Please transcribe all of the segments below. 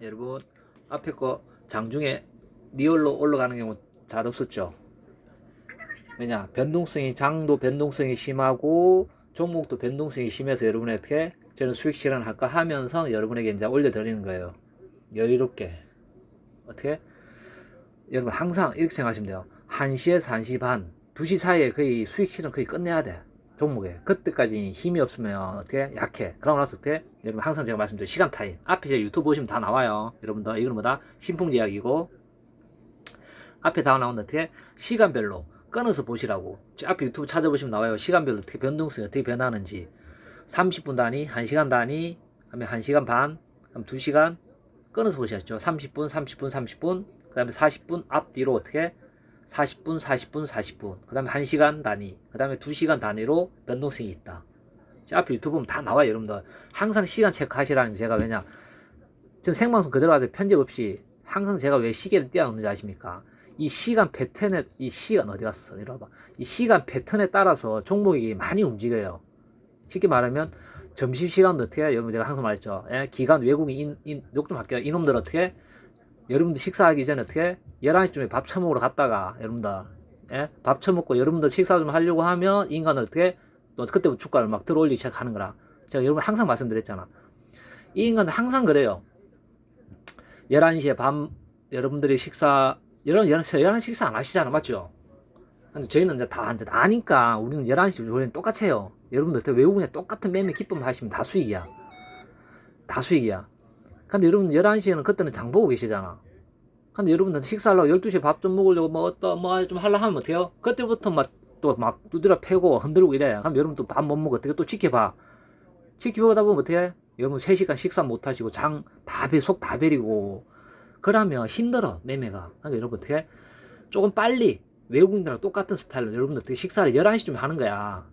여러분 앞에 거 장중에 리얼로 올라가는 경우 잘 없었죠. 왜냐 변동성이 장도 변동성이 심하고 종목도 변동성이 심해서 여러분에게 저는 수익 실현 할까 하면서 여러분에게 이제 올려드리는 거예요. 여유롭게 어떻게 여러분 항상 이렇게 생각하시면 돼요. 1시에서 1시 반, 2시 사이에 거의 수익 실현 거의 끝내야 돼. 종목에. 그때까지 힘이 없으면 어떻게 약해. 그러고 나서 어떻게 여러분 항상 제가 말씀드린 시간 타임. 앞에 제 유튜브 보시면 다 나와요. 여러분들 이거는 뭐다? 신풍제약이고 앞에 다 나오는데 어떻게 시간별로 끊어서 보시라고. 저 앞에 유튜브 찾아보시면 나와요. 시간별로 어떻게 변동성이 어떻게 변하는지. 30분 단위, 1시간 단위, 그다음에 1시간 반, 그다음 2시간 끊어서 보셨죠. 30분, 30분, 30분, 그 다음에 40분 앞뒤로 어떻게 40분, 40분, 40분, 그 다음에 1시간 단위, 그 다음에 2시간 단위로 변동성이 있다. 자, 앞에 유튜브 보면 다 나와요, 여러분들. 항상 시간 체크하시라는 게 제가 왜냐. 전 생방송 그대로 하죠. 편집 없이. 항상 제가 왜 시계를 띄워놓는지 아십니까? 이 시간 패턴에, 이 시간 어디 갔어? 이리 와봐. 이 시간 패턴에 따라서 종목이 많이 움직여요. 쉽게 말하면, 점심시간도 어떻게 해요? 여러분 제가 항상 말했죠. 예? 기간 외국인, 인, 인, 욕좀 할게요. 이놈들 어떻게 여러분들 식사하기 전에 어떻게 11시쯤에 밥 처먹으러 갔다가 여러분들 예? 밥 처먹고 여러분들 식사 좀 하려고 하면 인간을 어떻게 또 그때부터 주가를 막 들어올리기 시작하는 거라 제가 여러분 항상 말씀드렸잖아. 이 인간은 항상 그래요. 11시에 밤 여러분들이 식사 여러분 11시, 11시 식사 안 하시잖아 맞죠? 근데 저희는 이제 다 이제 아니까 우리는 11시 우리는 똑같이 해요. 여러분들 어떻게 외국인에 똑같은 매매 기쁨 하시면 다 수익이야. 다 수익이야 근데 여러분 11시에는 그때는 장 보고 계시잖아. 근데 여러분들 식사하려고 12시에 밥 좀 먹으려고 뭐 어떤 뭐좀 하려 하면 어때요? 그때부터 막또막 두드려 패고 흔들고 이래. 그럼 여러분 또 밥 못 먹어. 어떻게 또 지켜봐. 지켜보다 보면 어떻게 여러분 3시간 식사 못 하시고 장 다 배, 속 다 베리고 그러면 힘들어 매매가. 그러니까 여러분 어떻게 조금 빨리 외국인들랑 똑같은 스타일로 여러분들 어떻게 식사를 11시쯤에 하는 거야.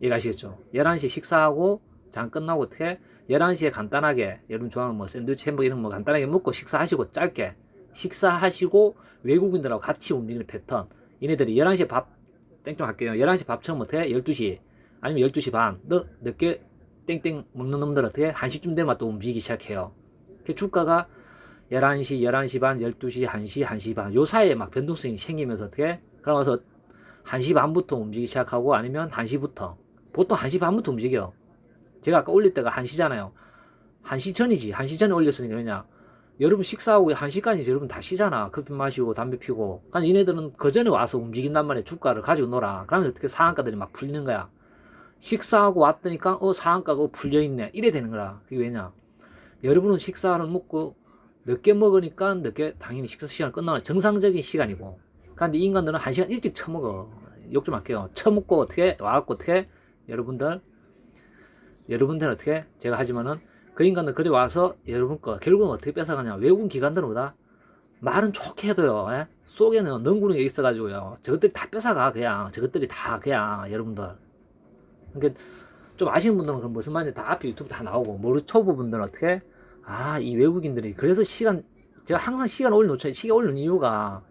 이해가시겠죠? 11시에 식사하고 장 끝나고 어떻게 11시에 간단하게 여러분 좋아하는 뭐 샌드위치 햄버거 이런 거 간단하게 먹고 식사하시고 짧게 식사하시고 외국인들하고 같이 움직이는 패턴. 얘네들이 11시에 밥 땡좀 할게요. 11시 밥 처음 어떻게 12시 아니면 12시 반. 늦, 늦게 땡땡 먹는 놈들 어떻게 1시쯤 되면 또 움직이기 시작해요. 그 주가가 11시 11시 반 12시 1시 1시 반 요 사이에 막 변동성이 생기면서 어떻게 그러면서 1시 반부터 움직이기 시작하고 아니면 1시부터. 보통 1시 반부터 움직여 제가 아까 올릴 때가 1시잖아요. 1시 전이지. 1시 전에 올렸으니까 왜냐. 여러분 식사하고 1시까지 여러분 다 쉬잖아. 커피 마시고 담배 피고. 그러니까 얘네들은 그 전에 와서 움직인단 말이야. 주가를 가지고 놀아. 그러면 어떻게 상한가들이 막 풀리는 거야. 식사하고 왔더니까 어 상한가가 어, 풀려있네. 이래 되는 거라. 그게 왜냐. 여러분은 식사를 먹고 늦게 먹으니까 늦게 당연히 식사 시간 끝나는 정상적인 시간이고. 그런데 이 인간들은 1시간 일찍 처먹어. 욕 좀 할게요. 처먹고 어떻게 와갖고 어떻게 여러분들 여러분들은 어떻게 제가 하지만은 그 인간들 그리 와서 여러분 거 결국은 어떻게 뺏어가냐. 외국인 기관들보다 말은 좋게 해도요 예? 속에는 능구는 게 있어가지고요. 저것들이 다 뺏어가 그냥. 저것들이 다 그냥. 여러분들. 그러니까 좀 아시는 분들은 그럼 무슨 말인지 다 앞에 유튜브 다 나오고 모르 초보 분들은 어떻게? 아 이 외국인들이. 그래서 시간 제가 항상 시간 올려놓죠. 시간 올리는 이유가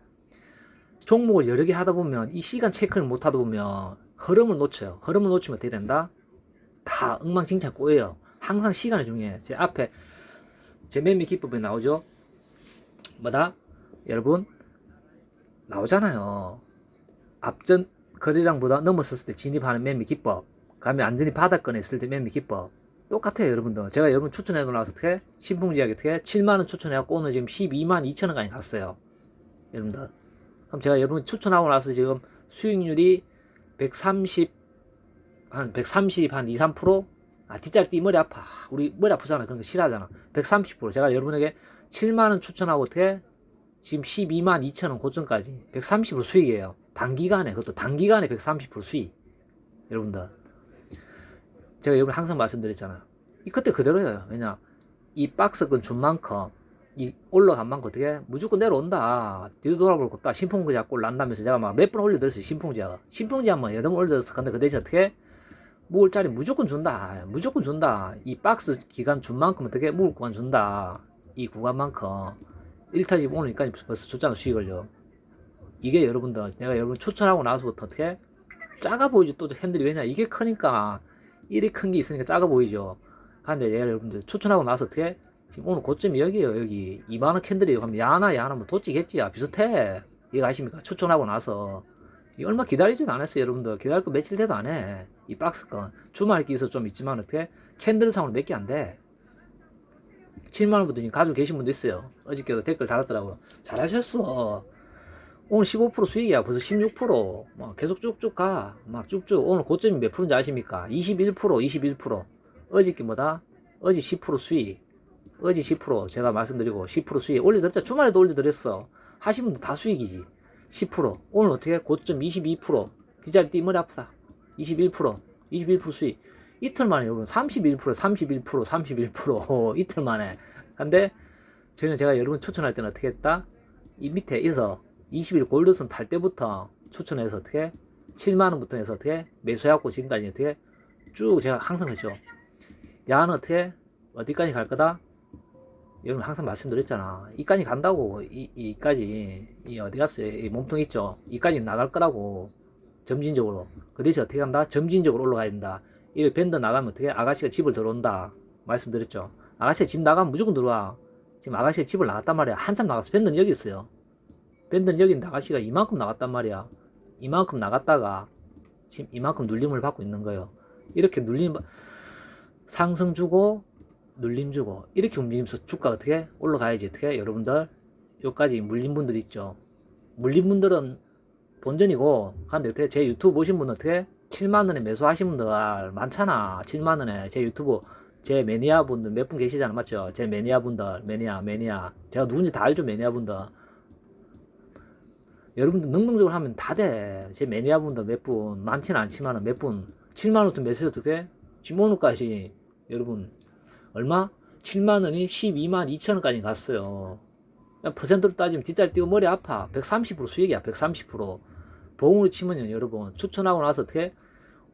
종목을 여러 개 하다 보면 이 시간 체크를 못 하다 보면 흐름을 놓쳐요. 흐름을 놓치면 어떻게 된다 다 엉망진창 꼬여요. 항상 시간이 중요해. 제 앞에 제 매매 기법에 나오죠. 뭐다? 여러분 나오잖아요. 앞전 거래량보다 넘었었을 때 진입하는 매매 기법. 그다음에 안전히 바닥권에 있을 때 매매 기법. 똑같아요, 여러분들. 제가 여러분 추천해 놓아서 어떻게 신풍지하게 어떻게 7만 원 추천해갖고 오늘 지금 12만 2천 원까지 갔어요. 여러분들. 그럼 제가 여러분 추천하고 나서 지금 수익률이 130 한 130, 한 2, 3%? 아, 뒷자리 띠 머리 아파. 우리 머리 아프잖아. 그런 거 싫어하잖아. 130%. 제가 여러분에게 7만원 추천하고 어떻게? 지금 12만 2천원 고점까지 130% 수익이에요. 단기간에, 그것도 단기간에 130% 수익. 여러분들. 제가 여러분 항상 말씀드렸잖아요. 이 그때 그대로예요. 왜냐. 이 박스권 준 만큼, 이 올라간 만큼 어떻게? 무조건 내려온다. 뒤도 돌아볼 거 없다. 신풍지약 꼴 난다면서 제가 막 몇 번 올려드렸어요. 신풍지약. 신풍지약만 여러 번 올려드렸어. 근데 그 대신 어떻게? 묵을 자리 무조건 준다. 무조건 준다. 이 박스 기간 준 만큼 어떻게 묵을 구간 준다. 이 구간만큼. 1타집 오니까 벌써 줬잖아, 수익을요. 이게 여러분들, 내가 여러분 추천하고 나서부터 어떻게? 작아 보이죠, 또 핸들이. 왜냐, 이게 크니까, 일이 큰 게 있으니까 작아 보이죠. 근데 얘가 여러분들 추천하고 나서 어떻게? 지금 오늘 고점이 여기에요 여기 2만원 캔들이에요 그럼 야나 야나 뭐 도찌겠지 야 비슷해 이거 아십니까 추천하고 나서 이 얼마 기다리지도 않았어요 여러분들. 기다릴 거 며칠 돼도 안 해 이 박스건. 주말에 끼서 좀 있지만 어떻게? 캔들상으로 몇 개 안 돼. 7만원 분이 가지고 계신 분도 있어요. 어저께도 댓글 달았더라고요. 잘하셨어. 오늘 15% 수익이야. 벌써 16%막 계속 쭉쭉 가 막 쭉쭉. 오늘 고점이 몇 프로인지 아십니까? 21% 21% 어저께 뭐다? 어제 10% 수익. 어제 10% 제가 말씀드리고 10% 수익. 올려드렸죠. 주말에도 올려드렸어. 하신 분들 다 수익이지 10% 오늘 어떻게 고점 22% 디자인 띠머리 아프다. 21% 21% 수익. 이틀 만에 여러분 31% 31% 31% 이틀 만에. 근데 저는 제가 여러분 추천할 때는 어떻게 했다? 이 밑에 에서 20일 골드선 탈 때부터 추천해서 어떻게? 7만원부터 해서 어떻게? 매수해갖고 지금까지 어떻게? 쭉 제가 항상 했죠. 야는 어떻게? 어디까지 갈 거다 여러분 항상 말씀드렸잖아. 이까지 간다고 이, 이까지 이 어디 갔어요? 이 몸통 있죠? 이까지 나갈 거라고 점진적으로. 그 대신 어떻게 간다? 점진적으로 올라가야 된다. 이 밴드 나가면 어떻게 아가씨가 집을 들어온다. 말씀드렸죠. 아가씨가 집 나가면 무조건 들어와. 지금 아가씨가 집을 나갔단 말이야. 한참 나갔어 밴드는 여기 있어요. 밴드는 여기 있는데 아가씨가 이만큼 나갔단 말이야. 이만큼 나갔다가 지금 이만큼 눌림을 받고 있는 거예요. 이렇게 눌림 상승 주고 눌림 주고 이렇게 움직이면서 주가 어떻게 올라가야지 어떻게? 여러분들 여기까지 물린 분들 있죠? 물린 분들은 본전이고 근데 어떻게? 제 유튜브 보신 분은 어떻게? 7만원에 매수하신 분들 많잖아. 7만원에. 제 유튜브 제 매니아 분들 몇 분 계시잖아 맞죠? 제 매니아 분들 매니아 매니아. 제가 누군지 다 알죠 매니아 분들? 여러분들 능동적으로 하면 다 돼 제 매니아 분들 몇 분? 많지는 않지만 몇 분? 7만원 매수해도 어떻게? 지금 오늘까지 여러분 얼마? 7만 원이 12만 2천 원까지 갔어요. 그냥 퍼센트로 따지면 뒷달 띄고 머리 아파. 130% 수익이야, 130%. 봉으로 치면요, 여러분. 추천하고 나서 어떻게?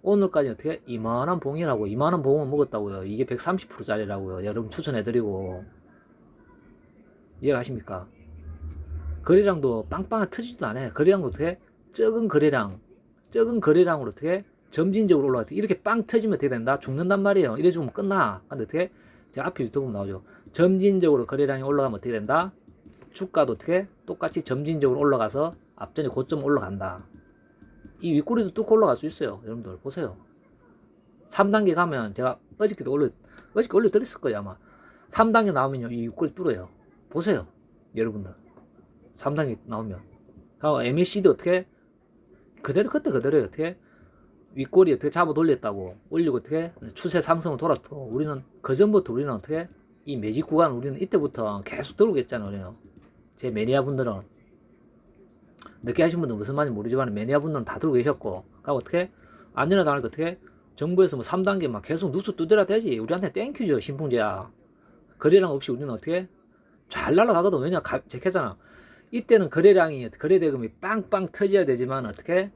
오늘까지 어떻게? 이만한 봉이라고, 이만한 봉을 먹었다고요. 이게 130%짜리라고요. 여러분 추천해드리고. 이해가십니까? 거래량도 빵빵하게 터지지도 않아요. 거래량도 어떻게? 적은 거래량, 적은 거래량으로 어떻게? 점진적으로 올라가. 이렇게 빵 터지면 어떻게 된다? 죽는단 말이에요. 이래 죽으면 끝나. 근데 어떻게? 앞에 유튜브 나오죠. 점진적으로 거래량이 올라가면 어떻게 된다? 주가도 어떻게? 똑같이 점진적으로 올라가서 앞전에 고점 올라간다. 이 윗꼬리도 뚝 올라갈 수 있어요. 여러분들 보세요. 3단계 가면 제가 어저께도 올려, 어저께 올려드렸을 거예요 아마. 3단계 나오면요. 이 윗꼬리 뚫어요. 보세요. 여러분들. 3단계 나오면. 그리고 MACD 어떻게? 그대로 그때 그대로요. 어떻게? 윗꼬리 어떻게 잡아 돌렸다고 올리고 어떻게 추세 상승을 돌았고 우리는 그 전부터 우리는 어떻게 이 매직 구간 우리는 이때부터 계속 들어오고 있잖아요 우리는. 제 매니아 분들은. 늦게 하신 분들은 무슨 말인지 모르지만 매니아 분들은 다 들고 계셨고 그니까 어떻게 안전하 당하니까 어떻게 정부에서 뭐 3단계 막 계속 누수 두드려 대지 우리한테 땡큐죠 신풍제야. 거래량 없이 우리는 어떻게 잘 날아가거든. 왜냐 가, 제했잖아. 이때는 거래량이 거래 대금이 빵빵 터져야 되지만 어떻게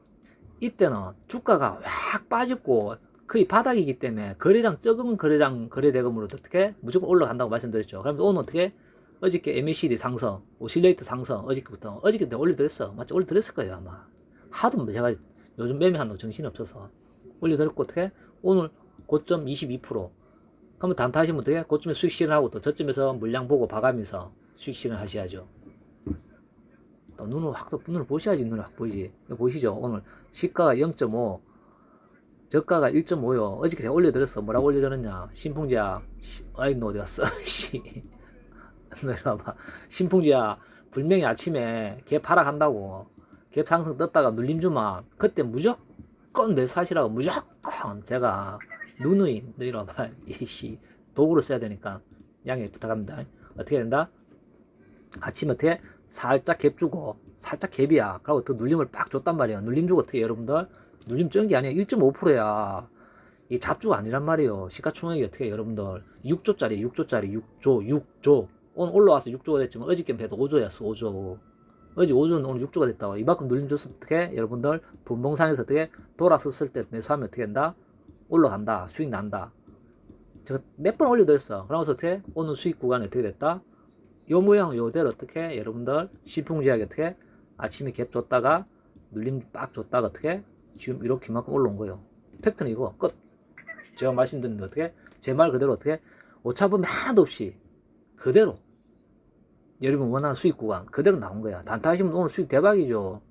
이때는 주가가 확 빠졌고 거의 바닥이기 때문에 거래량 적은 거래량 거래대금으로 어떻게 무조건 올라간다고 말씀드렸죠. 그럼 오늘 어떻게 어저께 MACD 상승, 오실레이트 상승 어저께부터 어저께 때 올려드렸어. 맞죠? 올려드렸을 거예요 아마. 하도 뭐 제가 요즘 매매한다고 정신이 없어서 올려드렸고 어떻게 오늘 고점 22% 그러면 단타하시면 어떻게 고점에 수익 실현하고 또 저점에서 물량 보고 봐가면서 수익 실현하셔야죠. 또 눈을 확, 눈을 보셔야지 눈을 확 보이지. 보이시죠? 오늘 시가가 0.5, 저가가 1.5요. 어저께 제가 올려드렸어. 뭐라고 올려드렸냐? 신풍지야, 아이, 너 어디 갔어? 씨. 너 이리 와봐. 신풍지야, 분명히 아침에 갭 하락한다고. 갭 상승 떴다가 눌림 주마. 그때 무조건 매수하시라고 무조건 제가 누누이, 너 이리 와봐. 이씨. 도구로 써야 되니까 양해 부탁합니다. 어떻게 된다? 아침에 어떻게? 살짝 갭 주고 살짝 갭이야. 그리고 더 눌림을 빡 줬단 말이야. 눌림 주고 어떻게 여러분들? 눌림 쩐 게 아니야. 1.5%야. 이 잡주가 아니란 말이에요. 시가총액이 어떻게 여러분들 6조짜리 6조짜리 6조 6조 오늘 올라와서 6조가 됐지만 어저께 배도 5조였어 5조 어제 5조는 오늘 6조가 됐다고 이만큼 눌림 때 어떻게 여러분들 분봉상에서 어떻게 돌아섰을 때 매수하면 어떻게 된다 올라간다 수익 난다 제가 몇 번 올려드렸어 그러면서 어떻게 오늘 수익 구간이 어떻게 됐다 요 모양 요대로 어떻게 여러분들 신풍지하게 어떻게 아침에 갭 줬다가 눌림 빡 줬다가 어떻게 지금 이렇게만큼 올라온 거예요. 팩트는 이거 끝. 제가 말씀드린 게 어떻게 제 말 그대로 어떻게 오차범위 하나도 없이 그대로 여러분 원하는 수익 구간 그대로 나온 거야. 단타 하시면 오늘 수익 대박이죠.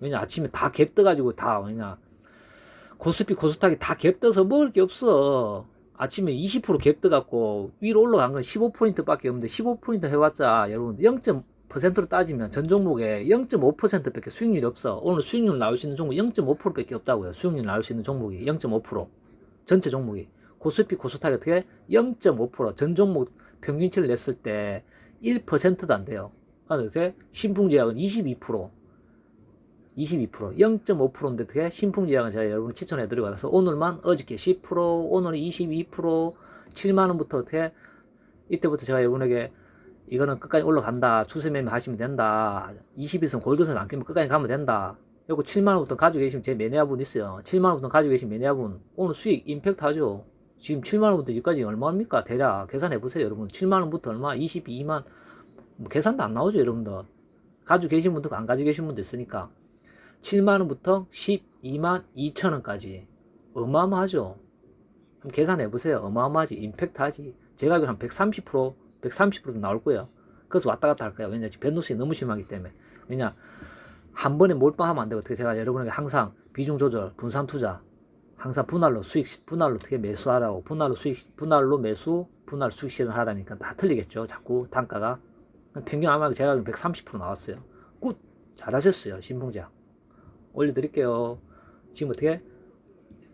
왜냐 아침에 다 갭 떠가지고 다 왜냐 코스피 코스닥이 다 갭 떠서 먹을 게 없어. 아침에 20%갭 떠갖고 위로 올라간 건 15포인트밖에 없는데 15포인트 해왔자 여러분 0.%로 따지면 전 종목에 0.5%밖에 수익률이 없어. 오늘 수익률 나올 수 있는 종목 0.5%밖에 없다고요. 수익률 나올 수 있는 종목이 0.5% 전체 종목이 코스피 코스닥이 어떻게 0.5%전 종목 평균치를 냈을 때 1%도 안 돼요. 그래서 어떻게 신풍제약은 22% 22% 0.5%인데 어떻게 신풍제약은 제가 여러분 추천해 드리고 나서 오늘만 어저께 10% 오늘이 22% 7만 원부터 어떻게 이때부터 제가 여러분에게 이거는 끝까지 올라간다 추세 매매 하시면 된다 21선 골드선 안 끼면 끝까지 가면 된다. 요거 7만 원부터 가지고 계시면 제 매니아분 있어요. 7만 원부터 가지고 계신 매니아분 오늘 수익 임팩트 하죠? 지금 7만 원부터 여기까지 얼마입니까? 대략 계산해 보세요 여러분. 7만 원부터 얼마? 22만. 뭐 계산도 안 나오죠 여러분들. 가지고 계신 분도 안 가지고 계신 분도 있으니까 7만원부터 12만 2천원까지. 어마어마하죠. 그럼 계산해 보세요. 어마어마하지. 임팩트 하지. 제가 알기로 한130% 130% 나올 거예요. 그래서 왔다 갔다 할 거예요. 왜냐 지금 변동성이 너무 심하기 때문에. 왜냐 한 번에 몰빵하면 안 되고 어떻게 제가 여러분에게 항상 비중 조절 분산 투자 항상 분할로 수익 분할로 어떻게 매수하라고 분할로 수익 분할로 매수 분할 수익 실현하라니까 다 틀리겠죠. 자꾸 단가가. 평균 아마 제가 알기로 130% 나왔어요. 굿! 잘하셨어요 신풍자 올려드릴게요. 지금 어떻게?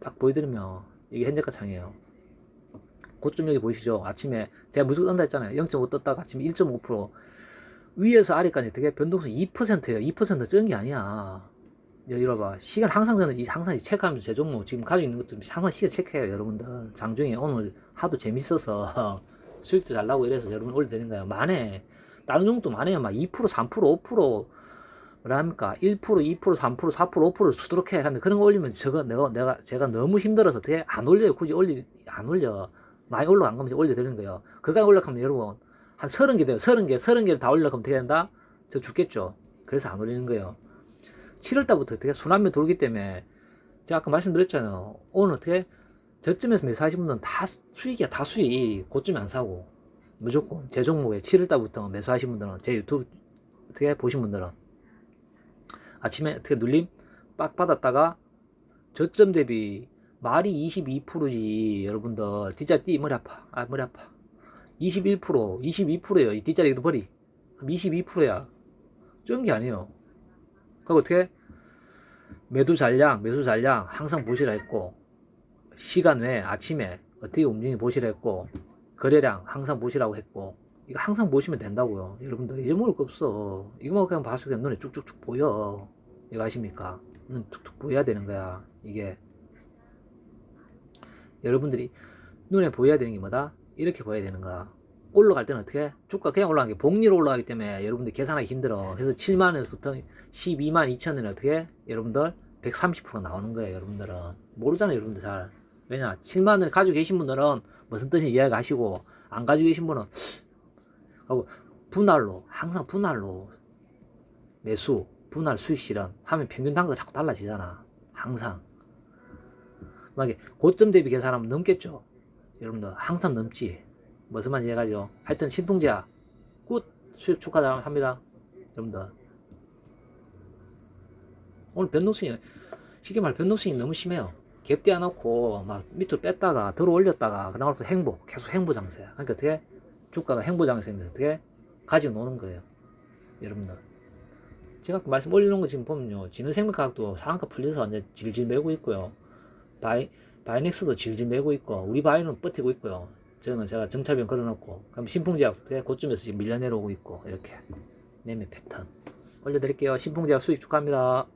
딱 보여드리면 이게 현재가 창이에요. 고점 여기 보이시죠? 아침에 제가 무조건 떴다 했잖아요. 0.5 떴다가 아침에 1.5% 위에서 아래까지 어떻게? 변동성 2%예요. 2% 적은 게 아니야. 이봐봐. 시간 항상 저는 이 항상 체크하면서 제 종목 지금 가지고 있는 것도 항상 시간 체크해요 여러분들. 장중에 오늘 하도 재밌어서 수익도 잘 나고 이래서 여러분 올려드리는 거예요. 만에 다른 종목도 많아요 막 2% 3% 5% 뭐랍니까? 1% 2% 3% 4% 5% 수두룩해. 하는데 그런 거 올리면 저거 내가 내가 제가 너무 힘들어서 어떻게 안 올려요. 굳이 올리 안 올려. 많이 올라간 거면 올려드리는 거예요. 그가 올라가면 여러분 한 30개 돼요. 30개 30개를 다 올라가면 어떻게 된다? 저 죽겠죠. 그래서 안 올리는 거예요. 7월 달부터 어떻게 순환매 돌기 때문에 제가 아까 말씀드렸잖아요. 오늘 어떻게 저점에서 매수하신 분들은 다 수익이야. 다 수익. 고점에 안 사고. 무조건 제 종목에 7월 달부터 매수하신 분들은 제 유튜브 어떻게 보신 분들은 아침에 어떻게 눌림? 빡 받았다가 저점 대비 말이 22%지. 여러분들 뒷자리 띠 머리 아파. 아 머리 아파. 21% 22%예요. 이 뒷자리도 버리. 22%야. 적은 게 아니에요. 그리고 어떻게? 매도 잔량 매수 잔량 항상 보시라 했고 시간 외에 아침에 어떻게 움직이 보시라 했고 거래량 항상 보시라고 했고 이거 항상 보시면 된다고요. 여러분들 잊어먹을 거 없어. 이거만 그냥 봐서 그냥 눈에 쭉쭉쭉 보여. 이거 아십니까? 눈 툭툭 보여야 되는 거야 이게. 여러분들이 눈에 보여야 되는 게 뭐다? 이렇게 보여야 되는 거야. 올라갈 때는 어떻게? 주가 그냥 올라가는 게 복리로 올라가기 때문에 여러분들 계산하기 힘들어. 그래서 7만 원에서부터 12만 2천원 어떻게? 여러분들 130% 나오는 거예요 여러분들은. 모르잖아요 여러분들 잘. 왜냐? 7만 원 가지고 계신 분들은 무슨 뜻인지 이해하시고 안 가지고 계신 분은 하고 분할로 항상 분할로. 매수 분할 수익 실현. 하면 평균 단가가 자꾸 달라지잖아. 항상. 만약에 고점 대비 계산하면 넘겠죠? 여러분들 항상 넘지. 무슨 말인지 이해가죠 하여튼 신풍제약 굿! 수익 축하합니다. 여러분들. 오늘 변동성이 쉽게 말해 변동성이 너무 심해요. 갭 떼어놓고 막 밑으로 뺐다가 들어 올렸다가 그나고 행보 계속 행보 장세야. 그러니까 어떻게 주가가 행보 장세입니다 어떻게 가지고 노는 거예요. 여러분들. 제가 아까 말씀 올려놓은 거 지금 보면요. 진흥생명과학도 상한가 풀려서 이제 질질 매고 있고요. 바이 바이넥스도 질질 매고 있고 우리 바이는 버티고 있고요. 저는 제가 정찰병 걸어놓고 그럼 신풍제약 고점에서 지금 밀려 내려오고 있고 이렇게. 매매 패턴. 올려드릴게요. 신풍제약 수익 축하합니다